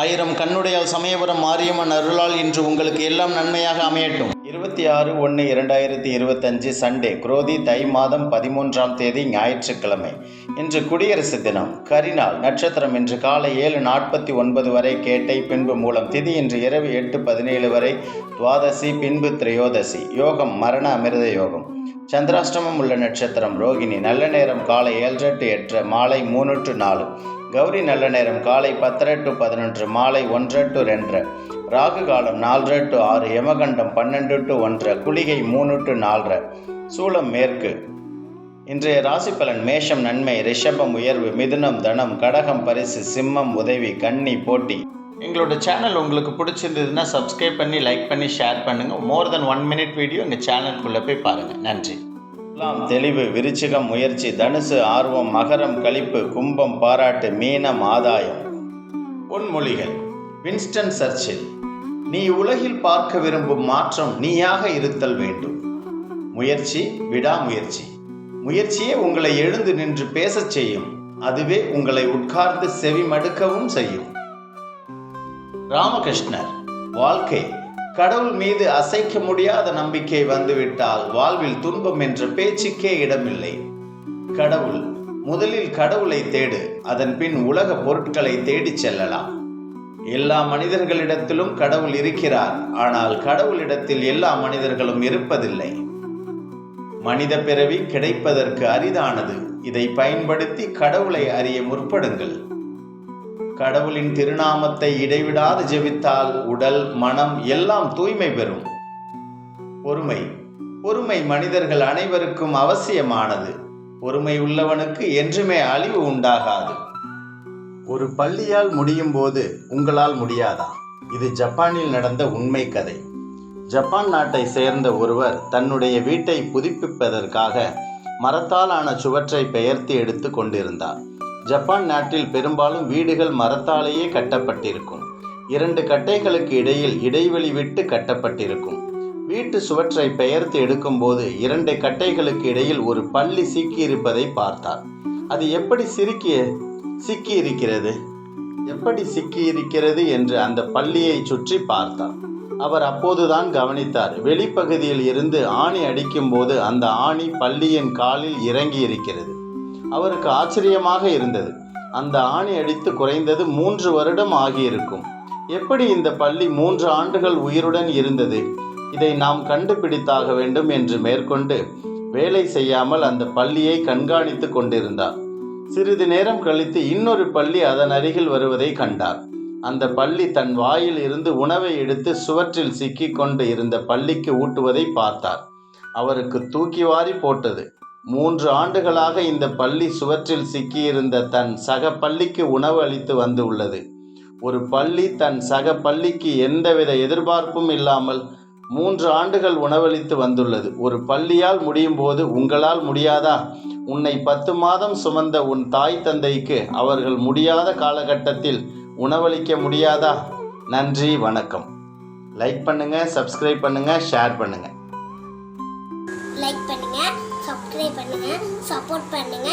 ஆயிரம் கண்ணுடையால் சமயபுரம் மாரியம்மன் அருளால் இன்று உங்களுக்கு எல்லாம் நன்மையாக அமையட்டும். இருபத்தி ஆறு ஒன்று இரண்டாயிரத்தி இருபத்தஞ்சு சண்டே குரோதி தை மாதம் பதிமூன்றாம் தேதி ஞாயிற்றுக்கிழமை. இன்று குடியரசு தினம். கரிநாள் நட்சத்திரம் இன்று காலை ஏழு நாற்பத்தி ஒன்பது வரை கேட்டை பின்பு மூலம் திதி இன்று இரவு எட்டு பதினேழு வரை துவாதசி பின்பு திரையோதசி யோகம் மரண அமிர்த யோகம். சந்திராஷ்டமம் உள்ள நட்சத்திரம் ரோகிணி நல்ல நேரம் காலை ஏழரை டு எட்டு மாலை மூணு டு நாலு. கௌரி நல்ல நேரம் காலை பத்தரை டு பதினொன்று மாலை ஒன்றரை டு ரெண்டரை ராகு காலம் நாலரை டு ஆறு யமகண்டம் பன்னெண்டு டு ஒன்றரை குளிகை மூணு டு நாலரை சூளம் மேற்கு. இன்றைய ராசி பலன் மேஷம் நன்மை ரிஷபம் உயர்வு மிதுனம் தனம் கடகம் பரிசு சிம்மம் உதவி கன்னி போட்டி. எங்களோட சேனல் உங்களுக்கு பிடிச்சிருந்ததுன்னா சப்ஸ்கிரைப் பண்ணி லைக் பண்ணி ஷேர் பண்ணுங்கள் more then one minute video எங்கள் சேனலுக்குள்ளே போய் பாருங்கள் நன்றி. எல்லாம் தெளிவு விருச்சிகம் முயற்சி தனுசு ஆர்வம் மகரம் களிப்பு கும்பம் பாராட்டு மீனம் ஆதாயம். பொன்மொழிகள். வின்ஸ்டன் சர்ச்சில் நீ உலகில் பார்க்க விரும்பும் மாற்றம் நீயாக இருத்தல் வேண்டும். முயற்சி விடாமுயற்சி. முயற்சியே உங்களை எழுந்து நின்று பேசச் செய்யும். அதுவே உங்களை உட்கார்ந்து செவி மடுக்கவும் செய்யும். ராமகிருஷ்ணர் வாழ்க்கை கடவுள் மீது அசைக்க முடியாத நம்பிக்கை வந்துவிட்டால் வாழ்வில் துன்பம் என்ற பேச்சுக்கே இடமில்லை. கடவுள் முதலில் கடவுளை தேடு. அதன் பின் உலக பொருட்களை தேடிச் செல்லலாம். எல்லா மனிதர்களிடத்திலும் கடவுள் இருக்கிறார். ஆனால் கடவுளிடத்தில் எல்லா மனிதர்களும் இருப்பதில்லை. மனித பிறவி கிடைப்பதற்கு அரிதானது. இதை பயன்படுத்தி கடவுளை அறிய முற்படுங்கள். கடவுளின் திருநாமத்தை இடைவிடாது ஜெபித்தால் உடல் மனம் எல்லாம் தூய்மை பெறும். பொறுமை. பொறுமை மனிதர்கள் அனைவருக்கும் அவசியமானது. பொறுமை உள்ளவனுக்கு என்றுமே அழிவு உண்டாகாது. ஒரு பள்ளியால் முடியும் போது உங்களால் முடியாதா? இது ஜப்பானில் நடந்த உண்மை கதை. ஜப்பான் நாட்டை சேர்ந்த ஒருவர் தன்னுடைய வீட்டை புதுப்பிப்பதற்காக மரத்தால் ஆன சுவற்றை பெயர்த்து எடுத்து கொண்டிருந்தார். ஜப்பான் நாட்டில் பெரும்பாலும் வீடுகள் மரத்தாலேயே கட்டப்பட்டிருக்கும். இரண்டு கட்டைகளுக்கு இடையில் இடைவெளி விட்டு கட்டப்பட்டிருக்கும். வீட்டு சுவற்றை பெயர்த்து எடுக்கும்போது இரண்டு கட்டைகளுக்கு இடையில் ஒரு பள்ளி சிக்கியிருப்பதை பார்த்தார். அது எப்படி சிரிக்கிய? சிக்கி இருக்கிறது எப்படி சிக்கியிருக்கிறது என்று அந்த பள்ளியை சுற்றி பார்த்தார் அவர் அப்போதுதான் கவனித்தார். வெளிப்பகுதியில் இருந்து ஆணி அடிக்கும்போது அந்த ஆணி பள்ளியின் காலில் இறங்கி இருக்கிறது அவருக்கு ஆச்சரியமாக இருந்தது. அந்த ஆணி அடித்து குறைந்தது மூன்று வருடம் ஆகியிருக்கும். எப்படி இந்த பள்ளி மூன்று ஆண்டுகள் உயிருடன் இருந்தது? இதை நாம் கண்டுபிடித்தாக வேண்டும் என்று மேற்கொண்டு வேலை செய்யாமல் அந்த பள்ளியை கண்காணித்து கொண்டிருந்தார் சிறிது நேரம் கழித்து இன்னொரு பள்ளி அதன் அருகில் வருவதை கண்டார். அந்த பள்ளி தன் வாயில் இருந்து உணவை எடுத்து சுவற்றில் சிக்கி கொண்டு இருந்த பள்ளிக்கு ஊட்டுவதை பார்த்தார். அவருக்கு தூக்கி வாரி போட்டது. மூன்று ஆண்டுகளாக இந்த பள்ளி சுவற்றில் சிக்கியிருந்த தன் சக பள்ளிக்கு உணவு அளித்து வந்து உள்ளது. ஒரு பள்ளி தன் சக பள்ளிக்கு எந்தவித எதிர்பார்ப்பும் இல்லாமல் மூன்று ஆண்டுகள் உணவளித்து வந்துள்ளது. ஒரு பள்ளியால் முடியும் போது உங்களால் முடியாதா? உன்னை பத்து மாதம் சுமந்த உன் தாய் தந்தைக்கு அவர்கள் முடியாத காலகட்டத்தில் உணவளிக்க முடியாதா? நன்றி வணக்கம். லைக் பண்ணுங்க சப்ஸ்கிரைப் பண்ணுங்க ஷேர் பண்ணுங்க. லைக் பண்ணுங்க சப்ஸ்கிரைப் பண்ணுங்க சப்போர்ட் பண்ணுங்க.